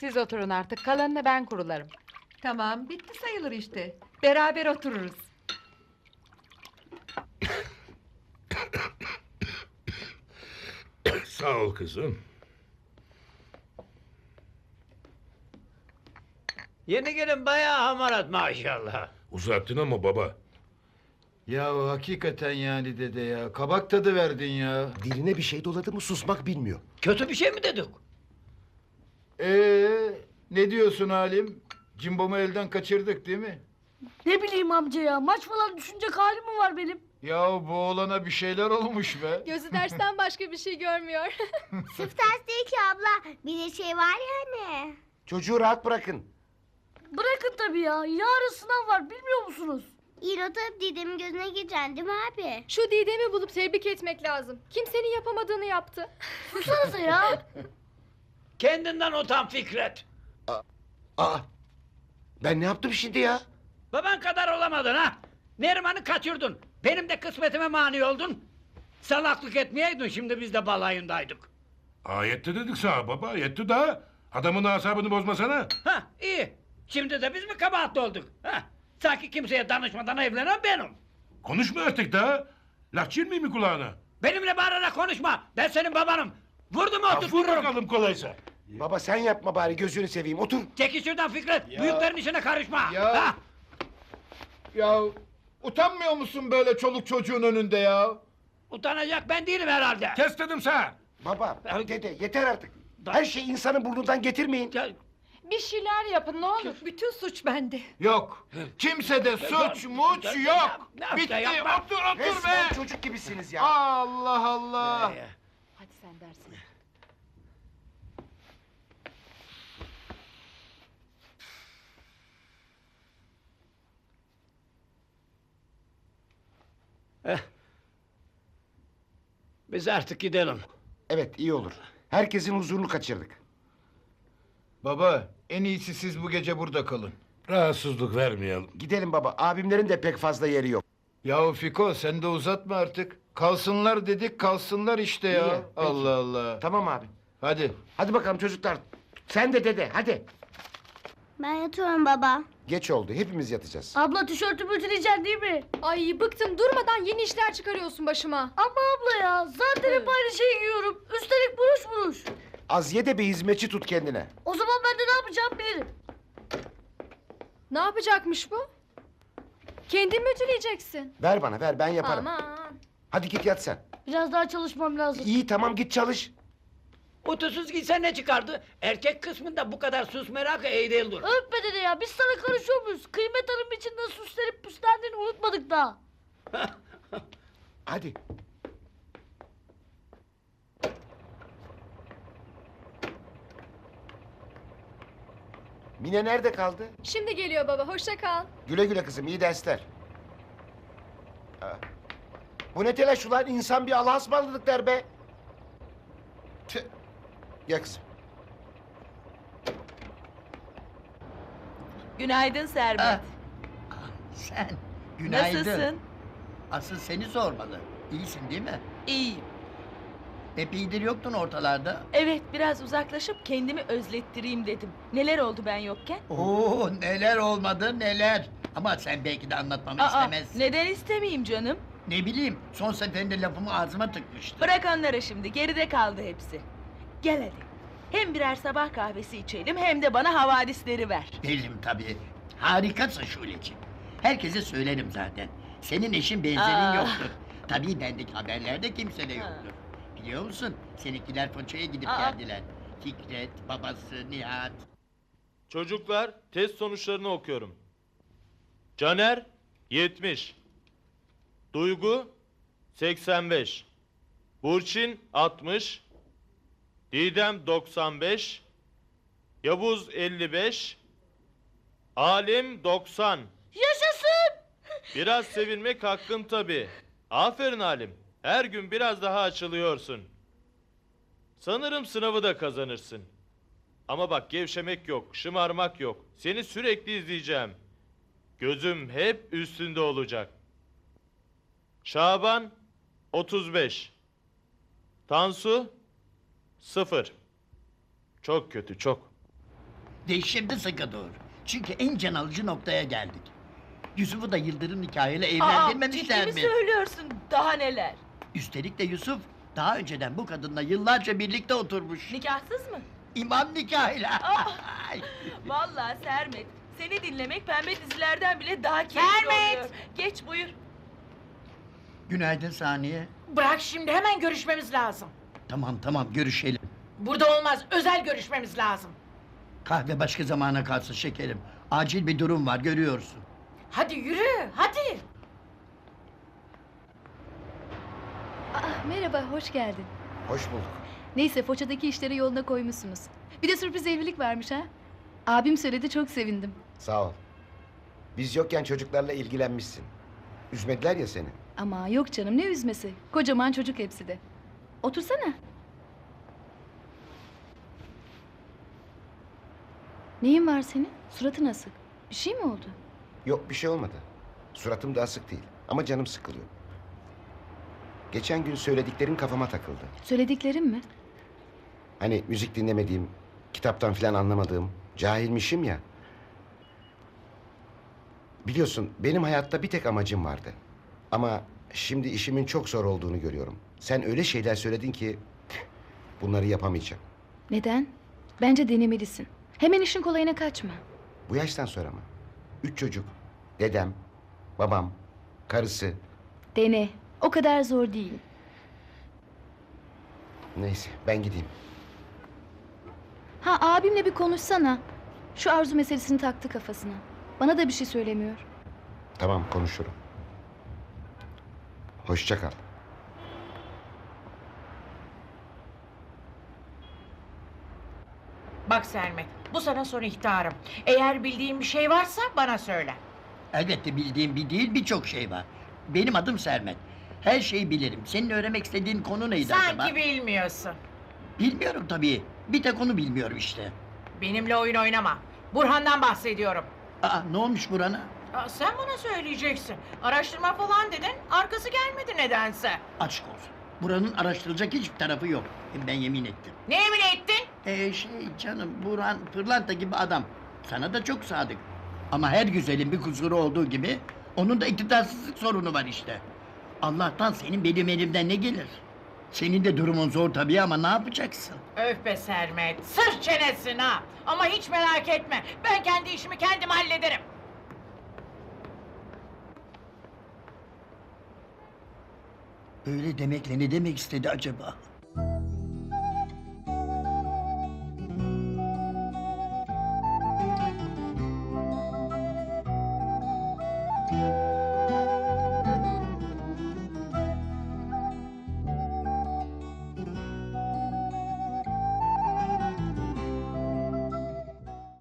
Siz oturun artık. Kalanını ben kurularım. Tamam bitti sayılır işte. Beraber otururuz. Sağ ol kızım. Yeni gelin bayağı hamarat maşallah. Uzattın ama baba. Ya hakikaten yani dede ya. Kabak tadı verdin ya. Diline bir şey doladı mı susmak bilmiyor. Kötü bir şey mi dedik? Ee, ne diyorsun Halim? Cimbom'u elden kaçırdık değil mi? Ne bileyim amca ya maç falan düşünecek halim mi var benim? Ya bu oğlana bir şeyler olmuş be. Gözü dersten başka bir şey görmüyor. Sırf ders değil ki abla. Bir de şey var ya hani. Çocuğu rahat bırakın. Bırakın tabii ya yarın sınav var bilmiyor musunuz? Alıp Didem'in gözüne gireceksin değil mi abi? Şu Didem'i bulup tebrik etmek lazım. Kimsenin yapamadığını yaptı. Susanıza ya. Kendinden utan Fikret. Aa, ben ne yaptım şimdi ya? Baban kadar olamadın ha. Neriman'ı kaçırdın. Benim de kısmetime mani oldun. Salaklık etmeyeydin şimdi biz de balayındaydık. Ayette dedik sana baba. Yetti daha. Adamın asabını bozmasana. Ha iyi. Şimdi de biz mi kabahatli olduk? Ha? Sanki kimseye danışmadan evlenen benim. Konuşma artık daha. Laf çirmeyeyim mi kulağına? Benimle bağırarak konuşma. Ben senin babanım. Vurdum Ya Vur oturturum. bakalım kolaysa. Baba sen yapma bari gözünü seveyim otur. Çekil şuradan Fikret. Büyüklerin işine karışma. Ya. Ha? Ya utanmıyor musun böyle çoluk çocuğun önünde ya? Utanacak ben değilim herhalde. Kes dedim sana. Baba, dede yeter artık. Her şeyi insanın burnundan getirmeyin. Ya, Bir şeyler yapın ne olur. Bütün suç bende. Yok. Kimsede suç muç yok. Ne Bitti. yapma. Otur otur Resmen be. çocuk gibisiniz ya. Allah Allah. ya. Hadi sen dersine. Biz artık gidelim. Evet iyi olur. Herkesin huzurunu kaçırdık. Baba en iyisi siz bu gece burada kalın. Rahatsızlık vermeyelim. Gidelim baba. Abimlerin de pek fazla yeri yok. Yahu Fiko sen de uzatma artık. Kalsınlar dedik kalsınlar işte ya. İyi, peki. Allah Allah. Tamam abi. Hadi. Hadi bakalım çocuklar. Sen de dede hadi. Ben yatıyorum baba. Geç oldu. Hepimiz yatacağız. Abla tişörtümü ütüleyeceksin değil mi? Ay bıktım durmadan yeni işler çıkarıyorsun başıma. Ama abla ya zaten hep aynı şeyi giyiyorum. Üstelik buruş buruş. Az ye de bir hizmetçi tut kendine. O zaman ben de ne yapacağım bilirim. Ne yapacakmış bu? Kendin mi ütüleyeceksin? Ver bana ver ben yaparım. Aman. Hadi git yat sen. Biraz daha çalışmam lazım. İyi tamam git çalış. Utusuz gitsen ne çıkardı? Erkek kısmında bu kadar sus merakı iyi değildir. Öpme dede ya biz sana karışıyor muyuz? Kıymet Hanım için nasıl süslenip püslendiğini unutmadık daha. Hadi. Mine nerede kaldı? Şimdi geliyor baba hoşça kal. Güle güle kızım iyi dersler. Aa, Bu ne telaş ulan insan bir Allah'a ısmarladık der be. Tüh. Gel kızım. Günaydın Sermet. Ah, Sen günaydın. Nasılsın? Asıl seni sormalı. İyisin değil mi? İyiyim. Epeydir yoktun ortalarda. Evet biraz uzaklaşıp kendimi özlettireyim dedim. Neler oldu ben yokken? Oo neler olmadı neler. Ama sen belki de anlatmamı Aa, istemezsin. neden istemeyeyim canım? Ne bileyim son seferinde lafımı ağzıma tıkmıştı. Bırak onları şimdi geride kaldı hepsi. Gel hadi. Hem birer sabah kahvesi içelim hem de bana havadisleri ver. Veririm tabii. Harikasın Şuleciğim. Herkese söylerim zaten. Senin eşin benzerin Aa. yoktur. Tabii bendeki haberlerde kimse de yoktur. Biliyor musun? Seninkiler Foça'ya gidip Aa. geldiler. Fikret, babası, Nihat. Çocuklar test sonuçlarını okuyorum. Caner 70. Duygu 85. Burçin 60. Didem 95. Yavuz 55. Alim 90. Yaşasın! Biraz sevinmek hakkın tabi. Aferin Alim. Her gün biraz daha açılıyorsun. Sanırım sınavı da kazanırsın. Ama bak gevşemek yok, şımarmak yok. Seni sürekli izleyeceğim. Gözüm hep üstünde olacak. Şaban 35. Tansu 0. Çok kötü, çok. Ve şimdi sıkı dur. Çünkü en can alıcı noktaya geldik. Yusuf'u da Yıldırım nikahıyla evlendirmemişler mi mi? söylüyorsun? Daha neler? Üstelik de Yusuf daha önceden bu kadınla yıllarca birlikte oturmuş. Nikahsız mı? İmam nikahıyla. Ay. Vallahi Sermet. Seni dinlemek pembe dizilerden bile daha keyifli Sermet! oluyor. Geç buyur. Günaydın Saniye. Bırak şimdi hemen görüşmemiz lazım. Tamam tamam görüşelim. Burada olmaz. Özel görüşmemiz lazım. Kahve başka zamana kalsın şekerim. Acil bir durum var görüyorsun. Hadi yürü. Hadi. Aa, merhaba, hoş geldin. Hoş bulduk. Neyse, Foça'daki işleri yoluna koymuşsunuz. Bir de sürpriz evlilik varmış ha. Abim söyledi, çok sevindim. Sağ ol. Biz yokken çocuklarla ilgilenmişsin. Üzmediler ya seni. Ama yok canım, ne üzmesi. Kocaman çocuk hepsi de. Otursana. Neyin var senin? Suratın asık. Bir şey mi oldu? Yok bir şey olmadı. Suratım da asık değil. Ama canım sıkılıyor. Geçen gün söylediklerin kafama takıldı. Söylediklerim mi? Hani müzik dinlemediğim, kitaptan filan anlamadığım, cahilmişim ya. Biliyorsun benim hayatta bir tek amacım vardı. Ama şimdi işimin çok zor olduğunu görüyorum. Sen öyle şeyler söyledin ki bunları yapamayacağım. Neden? Bence denemelisin. Hemen işin kolayına kaçma. Bu yaştan sonra mı? Üç çocuk, dedem, babam, karısı. Dene. O kadar zor değil. Neyse ben gideyim. Ha abimle bir konuşsana. Şu arzu meselesini taktı kafasına. Bana da bir şey söylemiyor. Tamam konuşurum. Hoşça kal. Bak Sermet. Bu sana son ihtarım. Eğer bildiğin bir şey varsa bana söyle. Elbette bildiğim bir değil birçok şey var. Benim adım Sermet. Her şeyi bilirim. Senin öğrenmek istediğin konu neydi acaba? Sanki bilmiyorsun. Bilmiyorum tabii. Bir tek onu bilmiyorum işte. Benimle oyun oynama. Burhan'dan bahsediyorum. Aa ne olmuş burana? Aa, sen bana söyleyeceksin. Araştırma falan dedin. Arkası gelmedi nedense. Aşk olsun. Buranın araştırılacak hiçbir tarafı yok. Ben yemin ettim. Ne emin ettin? Ee şey canım Burhan pırlanta gibi adam. Sana da çok sadık. Ama her güzelin bir kusuru olduğu gibi onun da iktidarsızlık sorunu var işte. Allah'tan senin benim elimden ne gelir? Senin de durumun zor tabii ama ne yapacaksın? Öf be Sermet. Sırf çenesin ha. Ama hiç merak etme. Ben kendi işimi kendim hallederim. Öyle demekle ne demek istedi acaba?